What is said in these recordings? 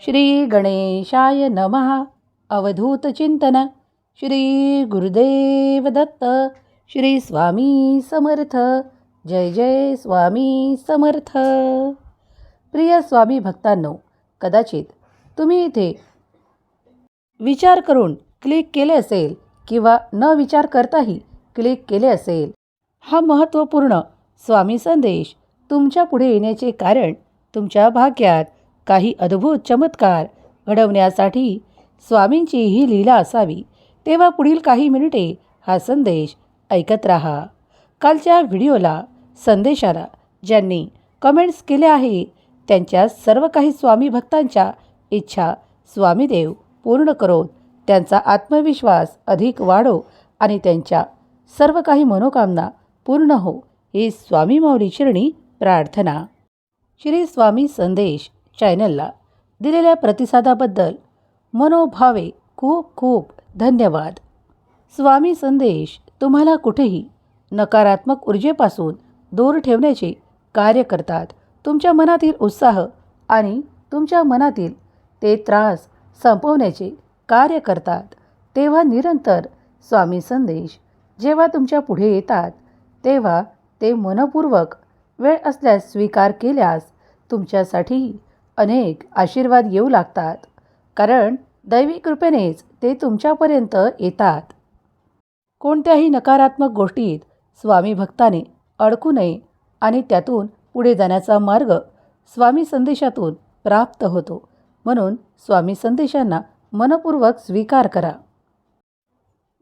श्री गणेशाय नमः. अवधूत चिंतन. श्री गुरुदेव दत्त. श्री स्वामी समर्थ. जय जय स्वामी समर्थ. प्रिय स्वामी भक्तांनो कदाचित तुम्ही इथे विचार करून क्लिक केले असेल किंवा न विचार करताही क्लिक केले असेल हा महत्त्वपूर्ण स्वामी संदेश तुमच्यापुढे येण्याचे कारण तुमच्या भाग्यात काही अद्भुत चमत्कार घडवण्यासाठी स्वामींची ही लीला असावी. तेव्हा पुढील काही मिनिटे हा संदेश ऐकत राहा. कालच्या व्हिडिओला संदेशाला ज्यांनी कमेंट्स केले आहे त्यांच्या सर्व काही स्वामी भक्तांच्या इच्छा स्वामीदेव पूर्ण करोत. त्यांचा आत्मविश्वास अधिक वाढो आणि त्यांच्या सर्व काही मनोकामना पूर्ण हो. ही स्वामी माऊली शिरणी प्रार्थना. श्री स्वामी संदेश चॅनलला दिलेल्या प्रतिसादाबद्दल मनोभावे खूप खूप धन्यवाद. स्वामी संदेश तुम्हाला कुठेही नकारात्मक ऊर्जेपासून दूर ठेवण्याचे कार्य करतात. तुमच्या मनातील उत्साह आणि तुमच्या मनातील ते त्रास संपवण्याचे कार्य करतात. तेव्हा निरंतर स्वामी संदेश जेव्हा तुमच्यापुढे येतात तेव्हा ते मनपूर्वक वेळ असल्यास स्वीकार केल्यास तुमच्यासाठीही अनेक आशीर्वाद येऊ लागतात. कारण दैवी कृपेनेच ते तुमच्यापर्यंत येतात. कोणत्याही नकारात्मक गोष्टीत स्वामी भक्ताने अडकू नये आणि त्यातून पुढे जाण्याचा मार्ग स्वामी संदेशातून प्राप्त होतो. म्हणून स्वामी संदेशांना मनपूर्वक स्वीकार करा.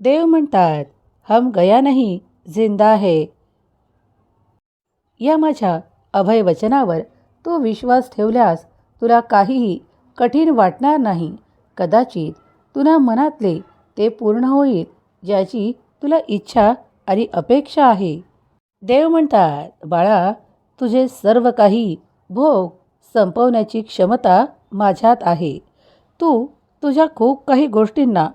देव म्हणतात हम गया नाही जिंदा है. या माझ्या अभय वचनावर तू विश्वास ठेवल्यास तुला काहीही कठीण वाटणार नाही. कदाचित तुला मनातले ते पूर्ण होईल ज्याची तुला इच्छा आणि अपेक्षा आहे. देव म्हणतात बाळा तुझे सर्व काही भोग संपवण्याची क्षमता माझ्यात आहे. तू तुझ्या खूप काही गोष्टींना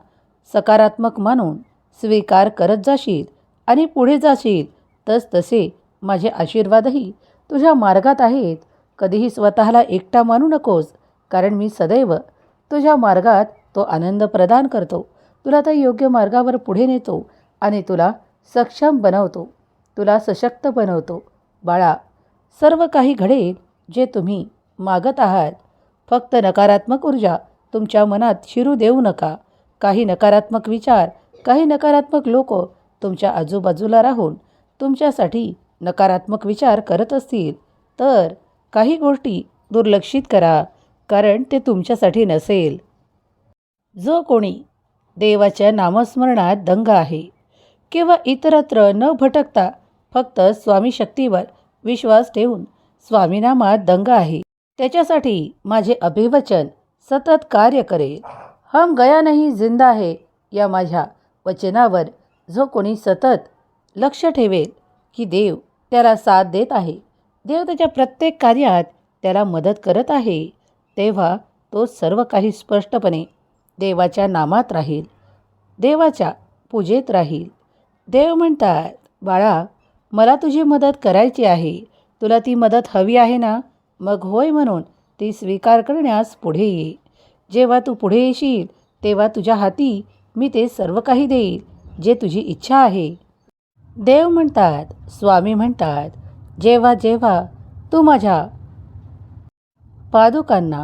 सकारात्मक मानून स्वीकार करत जाशील आणि पुढे जाशील तस तसे माझे आशीर्वादही तुझ्या मार्गात आहेत. कधीही स्वतःला एकटा मानू नकोस कारण मी सदैव तुझ्या मार्गात तो आनंद प्रदान करतो. तुला त्या योग्य मार्गावर पुढे नेतो आणि तुला सक्षम बनवतो. तुला सशक्त बनवतो. बाळा सर्व काही घडेल जे तुम्ही मागत आहात. फक्त नकारात्मक ऊर्जा तुमच्या मनात शिरू देऊ नका. काही नकारात्मक विचार काही नकारात्मक लोक तुमच्या आजूबाजूला राहून तुमच्यासाठी नकारात्मक विचार करत असतील. तर काही गोष्टी दुर्लक्षित करा कारण ते तुमच्यासाठी नसेल. जो कोणी देवाच्या नामस्मरणात दंग आहे किंवा इतरत्र न भटकता फक्त स्वामी शक्तीवर विश्वास ठेवून स्वामीनामात दंग आहे त्याच्यासाठी माझे अभिवचन सतत कार्य करेल. हम गया नाही जिंदा आहे या माझ्या वचनावर जो कोणी सतत लक्ष ठेवेल की देव त्याला साथ देत आहे. देव त्याच्या प्रत्येक कार्यात त्याला मदत करत आहे तेव्हा तो सर्व काही स्पष्टपणे देवाच्या नामात राहील देवाच्या पूजेत राहील. देव म्हणतात बाळा मला तुझी मदत करायची आहे. तुला ती मदत हवी आहे ना? मग होय म्हणून ती स्वीकार करण्यास पुढे ये. जेव्हा तू पुढे येशील तेव्हा तुझ्या हाती मी ते सर्व काही देईल जे तुझी इच्छा आहे. देव म्हणतात स्वामी म्हणतात जेव्हा जेव्हा तू माझ्या पादुकांना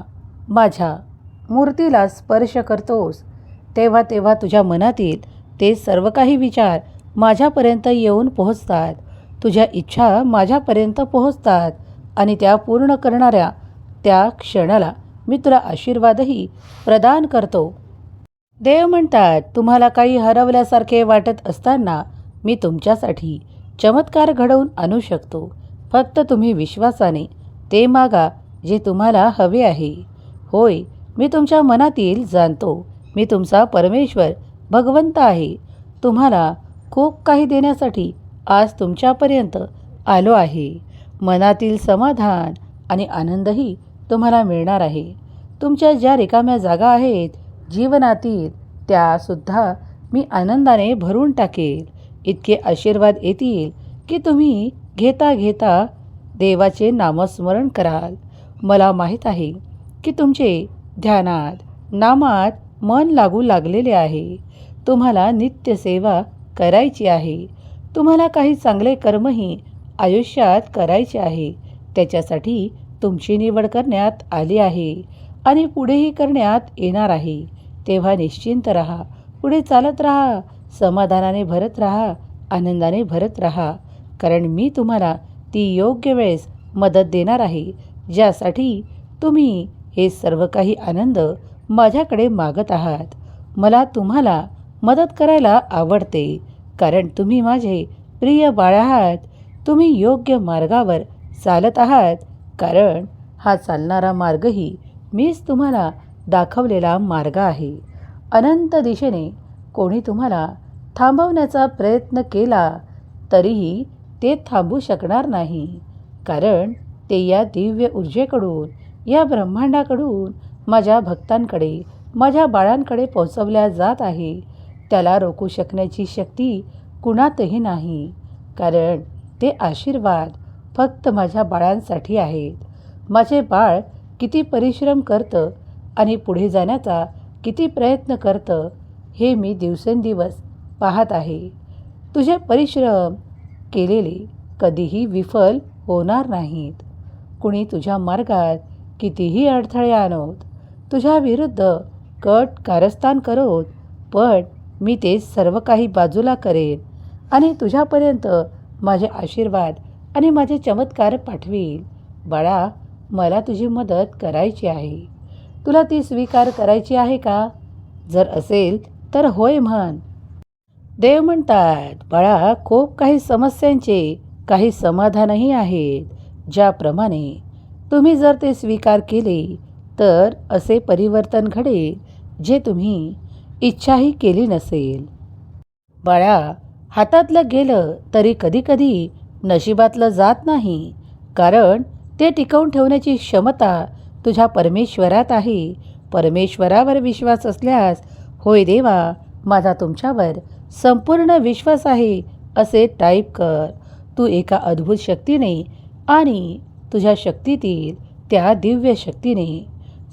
माझ्या मूर्तीला स्पर्श करतोस तेव्हा तेव्हा तुझ्या मनातील ते सर्व काही विचार माझ्यापर्यंत येऊन पोहोचतात. तुझ्या इच्छा माझ्यापर्यंत पोहोचतात आणि त्या पूर्ण करणाऱ्या त्या क्षणाला मी तुला आशीर्वादही प्रदान करतो. देव म्हणतात तुम्हाला काही हरवल्यासारखे वाटत असताना मी तुमच्यासाठी चमत्कार घडवून आणू शकतो. फक्त तुम्ही विश्वासाने ते मागा जे तुम्हाला हवे आहे. होय मी तुमच्या मनातील जाणतो मी तुमचा परमेश्वर भगवंत आहे. तुम्हाला खूप काही देण्यासाठी आज तुमच्यापर्यंत आलो आहे. मनातील समाधान आणि आनंदही तुम्हाला मिळणार आहे. तुमच्या ज्या रिकाम्या जागा आहेत जीवनातील त्यासुद्धा मी आनंदाने भरून टाकेल. इतके आशीर्वाद येतील की तुम्ही घेता घेता देवाचे नामस्मरण कराल. मला माहीत आहे की तुमचे ध्यानात नामात मन लागू लागलेले आहे. तुम्हाला नित्यसेवा करायची आहे. तुम्हाला काही चांगले कर्मही आयुष्यात करायचे आहे. त्याच्यासाठी तुमची निवड करण्यात आली आहे आणि पुढेही करण्यात येणार आहे. तेव्हा निश्चिंत राहा. पुढे चालत राहा. समाधानाने भरत राहा. आनंदाने भरत राहा. कारण मी तुम्हाला ती योग्य वेळेस मदत देणार आहे ज्यासाठी तुम्ही हे सर्व काही आनंद माझ्याकडे मागत आहात. मला तुम्हाला मदत करायला आवडते कारण तुम्ही माझे प्रिय बाळ आहात. तुम्ही योग्य मार्गावर चालत आहात कारण हा चालणारा मार्गही मीच तुम्हाला दाखवलेला मार्ग आहे. अनंत दिशेने कोणी तुम्हाला थांबवण्याचा प्रयत्न केला तरीही ते थांबू शकणार नाही. कारण ते या दिव्य ऊर्जेकडून या ब्रह्मांडाकडून माझ्या भक्तांकडे माझ्या बाळांकडे पोहोचवल्या जात आहे. त्याला रोखू शकण्याची शक्ती कुणातही नाही. कारण ते आशीर्वाद फक्त माझ्या बाळांसाठी आहेत. माझे बाळ किती परिश्रम करतं आणि पुढे जाण्याचा किती प्रयत्न करतं हे मी दिवसेंदिवस पाहत आहे. तुझे परिश्रम केलेले कधीही विफल होणार नाहीत. कुणी तुझ्या मार्गात कितीही अडथळे आणोत तुझ्या विरुद्ध कट कारस्थान करोत पण मी ते सर्व काही बाजूला करेन आणि तुझ्यापर्यंत माझे आशीर्वाद आणि माझे चमत्कार पाठवील. बाळा मला तुझी मदत करायची आहे. तुला ती स्वीकार करायची आहे का? जर असेल तर होय म्हण. देव म्हणतात बाळा खूप काही समस्यांचे काही समाधानही आहेत. ज्याप्रमाणे तुम्ही जर ते स्वीकार केले तर असे परिवर्तन घडेल जे तुम्ही इच्छाही केली नसेल. बाळा हातातलं गेलं तरी कधीकधी नशिबातलं जात नाही कारण ते टिकवून ठेवण्याची क्षमता तुझ्या परमेश्वरात आहे. परमेश्वरावर विश्वास असल्यास होय देवा माझा तुमच्यावर संपूर्ण विश्वास आहे असे टाईप कर. तू एका अद्भुत शक्तीने आणि तुझ्या शक्तीतील त्या दिव्य शक्तीने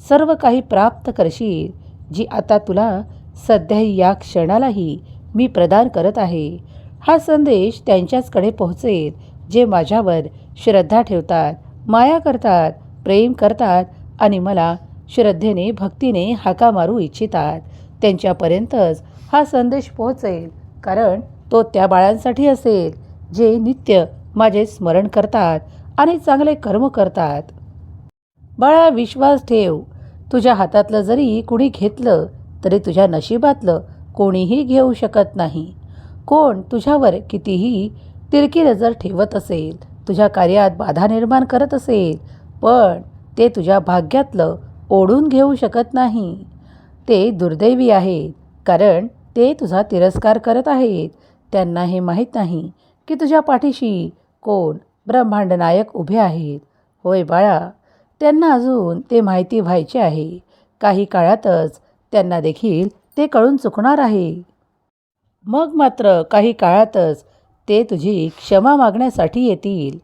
सर्व काही प्राप्त करशील जी आता तुला सध्या या क्षणालाही मी प्रदान करत आहे. हा संदेश त्यांच्याचकडे पोहोचेल जे माझ्यावर श्रद्धा ठेवतात माया करतात प्रेम करतात आणि मला श्रद्धेने भक्तीने हाका मारू इच्छितात. त्यांच्यापर्यंतच हा संदेश पोहोचेल. कारण तो त्या बाळांसाठी असेल जे नित्य माझे स्मरण करतात आणि चांगले कर्म करतात. बाळा विश्वास ठेव. तुझ्या हातातलं जरी कुणी घेतलं तरी तुझ्या नशिबातलं कोणीही घेऊ शकत नाही. कोण तुझ्यावर कितीही तिरकी नजर ठेवत असेल तुझ्या कार्यात बाधा निर्माण करत असेल पण ते तुझ्या भाग्यातलं ओढून घेऊ शकत नाही. ते दुर्दैवी आहेत कारण ते तुझा तिरस्कार करत आहेत. त्यांना हे माहीत नाही की तुझ्या पाठीशी कोण ब्रह्मांड नायक उभे आहेत. होय बाळा त्यांना अजून ते माहिती व्हायचे आहे. काही काळातच त्यांना देखील ते कळून चुकणार आहे. मग मात्र काही काळातच ते तुझी क्षमा मागण्यासाठी येतील.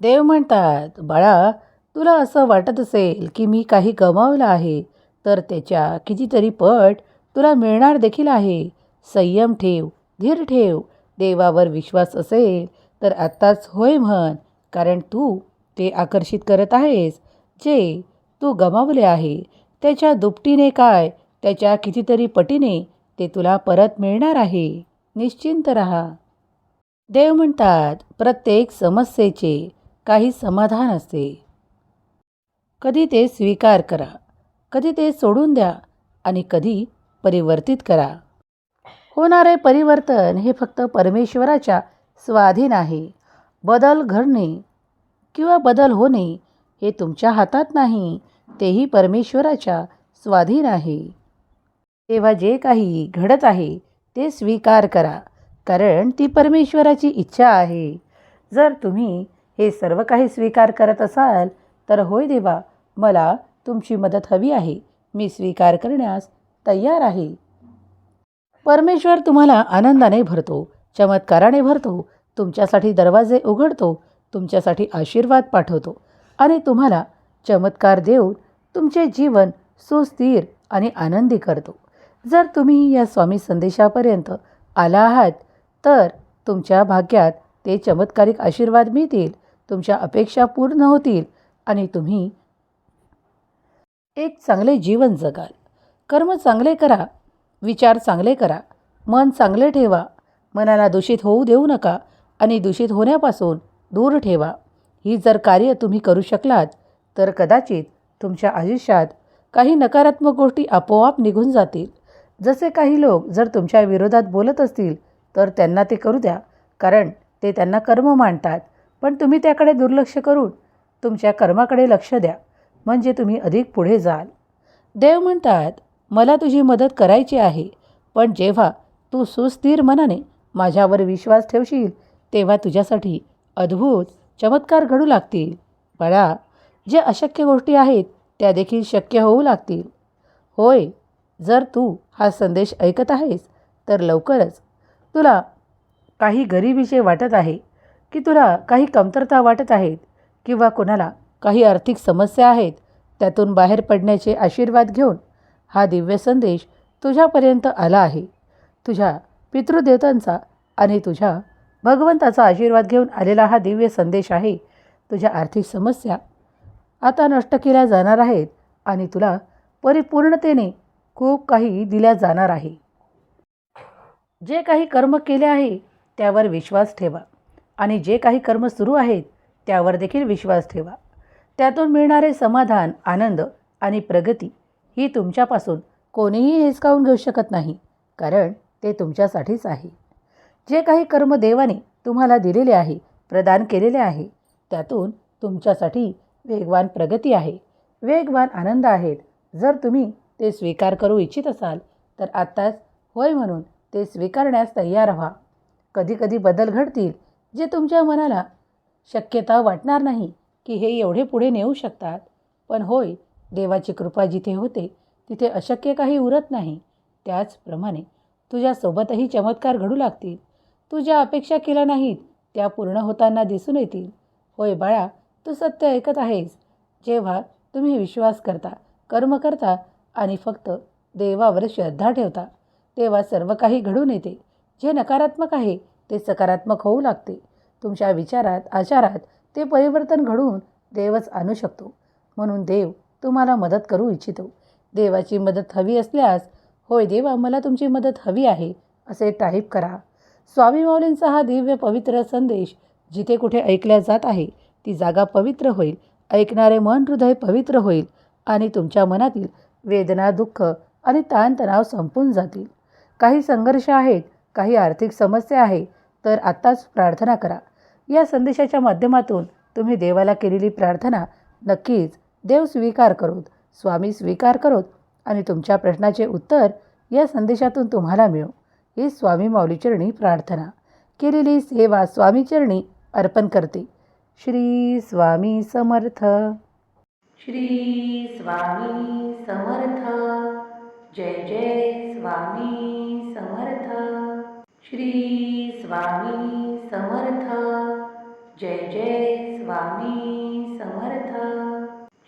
देव म्हणतात बाळा तुला असं वाटत असेल की मी काही गमावलं आहे तर त्याच्या कितीतरी पट तुला मिळणार देखील आहे. संयम ठेव धीर ठेव. देवावर विश्वास असेल तर आत्ताच होय म्हण कारण तू ते आकर्षित करत आहेस जे तू गमावले आहे. त्याच्या दुपटीने काय त्याच्या कितीतरी पटीने ते तुला परत मिळणार आहे. निश्चिंत रहा. देव म्हणतात प्रत्येक समस्येचे काही समाधान असते. कधी ते स्वीकार करा कधी ते सोडून द्या आणि कधी परिवर्तित करा. होणारे परिवर्तन हे फक्त परमेश्वराच्या स्वाधीन आहे. बदल घडणे किंवा बदल होणे हे तुमच्या हातात नाही तेही परमेश्वराच्या स्वाधीन आहे. तेव्हा जे काही घडत आहे ते स्वीकार करा कारण ती परमेश्वराची इच्छा आहे. जर तुम्ही हे सर्व काही स्वीकार करत असाल तर होय देवा मला तुमची मदत हवी आहे. मी स्वीकार करण्यास तयार आहे. परमेश्वर तुम्हाला आनंदाने भरतो चमत्काराने भरतो तुमच्यासाठी दरवाजे उघडतो तुमच्यासाठी आशीर्वाद पाठवतो आणि तुम्हाला चमत्कार देऊन तुमचे जीवन सुस्थिर आणि आनंदी करतो. जर तुम्ही या स्वामी संदेशापर्यंत आला आहात तर तुमच्या भाग्यात ते चमत्कारिक आशीर्वाद मिळतील तुमच्या अपेक्षा पूर्ण होतील आणि तुम्ही एक चांगले जीवन जगाल. कर्म चांगले करा विचार चांगले करा मन चांगले ठेवा मनाला दूषित होऊ देऊ नका आणि दूषित होण्यापासून दूर ठेवा. ही जर कार्य तुम्ही करू शकलात तर कदाचित तुमच्या आयुष्यात काही नकारात्मक गोष्टी आपोआप निघून जातील. जसे काही लोक जर तुमच्या विरोधात बोलत असतील तर त्यांना ते करू द्या कारण ते त्यांना कर्म मानतात. पण तुम्ही त्याकडे दुर्लक्ष करून तुमच्या कर्माकडे लक्ष द्या म्हणजे तुम्ही अधिक पुढे जाल. देव म्हणतात मला तुझी मदत करायची आहे. पण जेव्हा तू सुस्थिर मनाने माझ्यावर विश्वास ठेवशील तेव्हा तुझ्यासाठी अद्भुत चमत्कार घडू लागतील. बाळा जे अशक्य गोष्टी आहेत त्या देखील शक्य होऊ लागतील. होय जर तू हा संदेश ऐकत आहेस तर लवकरच. तुला काही गरिबीचे वाटत आहे की तुला काही कमतरता वाटत आहेत किंवा कोणाला काही आर्थिक समस्या आहेत त्यातून बाहेर पडण्याचे आशीर्वाद घेऊन हा दिव्य संदेश तुझ्यापर्यंत आला आहे. तुझ्या पितृदेवतांचा आणि तुझ्या भगवंताचा आशीर्वाद घेऊन आलेला हा दिव्य संदेश आहे. तुझ्या आर्थिक समस्या आता नष्ट केल्या जाणार आहेत आणि तुला परिपूर्णतेने खूप काही दिल्या जाणार आहे. जे काही कर्म केले आहे त्यावर विश्वास ठेवा. आणि जे काही कर्म सुरू आहेत त्यावर देखील विश्वास ठेवा. त्यातून मिळणारे समाधान आनंद आणि प्रगती ही तुमच्यापासून कोणीही हिसकावून घेऊ शकत नाही कारण ते तुमच्यासाठीच आहे. जे काही कर्म देवाने तुम्हाला दिलेले आहे प्रदान केलेले आहे त्यातून तुमच्यासाठी वेगवान प्रगती आहे वेगवान आनंद आहेत. जर तुम्ही ते स्वीकार करू इच्छित असाल तर आत्ताच होय म्हणून ते स्वीकारण्यास तयार व्हा. कधीकधी बदल घडतील जे तुमच्या मनाला शक्यता वाटणार नाही की हे एवढे पुढे नेऊ शकतात. पण होय देवाची कृपा जिथे होते तिथे अशक्य काही उरत नाही. त्याचप्रमाणे तुझ्यासोबतही चमत्कार घडू लागतील. तू ज्या अपेक्षा केल्या नाहीत त्या पूर्ण होताना दिसून येतील. होय बाळा तू सत्य ऐकत आहेस. जेव्हा तुम्ही विश्वास करता कर्म करता आणि फक्त देवावर श्रद्धा ठेवता तेव्हा सर्व काही घडून येते. जे नकारात्मक आहे ते सकारात्मक होऊ लागते. तुमच्या विचारात आचारात ते परिवर्तन घडवून देवच आणू शकतो. म्हणून देव तुम्हाला मदत करू इच्छितो. देवाची मदत हवी असल्यास होय देवा मला तुमची मदत हवी आहे असे टाईप करा. स्वामी माऊलींचा हा दिव्य पवित्र संदेश जिथे कुठे ऐकल्या जात आहे ती जागा पवित्र होईल. ऐकणारे मन हृदय पवित्र होईल आणि तुमच्या मनातील वेदना दुःख आणि ताणतणाव संपून जातील. काही संघर्ष आहेत काही आर्थिक समस्या आहे तर आत्ताच प्रार्थना करा. या संदेशाच्या माध्यमातून तुम्ही देवाला केलेली प्रार्थना नक्कीच देव स्वीकार करोत स्वामी स्वीकार करोत आणि तुमच्या प्रश्नाचे उत्तर या संदेशातून तुम्हाला मिळो. ही स्वामी माऊलीचरणी प्रार्थना. केलेली सेवा स्वामीचरणी अर्पण करते. श्री स्वामी समर्थ. श्री स्वामी समर्थ. जय जय स्वामी समर्थ. श्री स्वामी समर्थ. जय जय स्वामी समर्थ.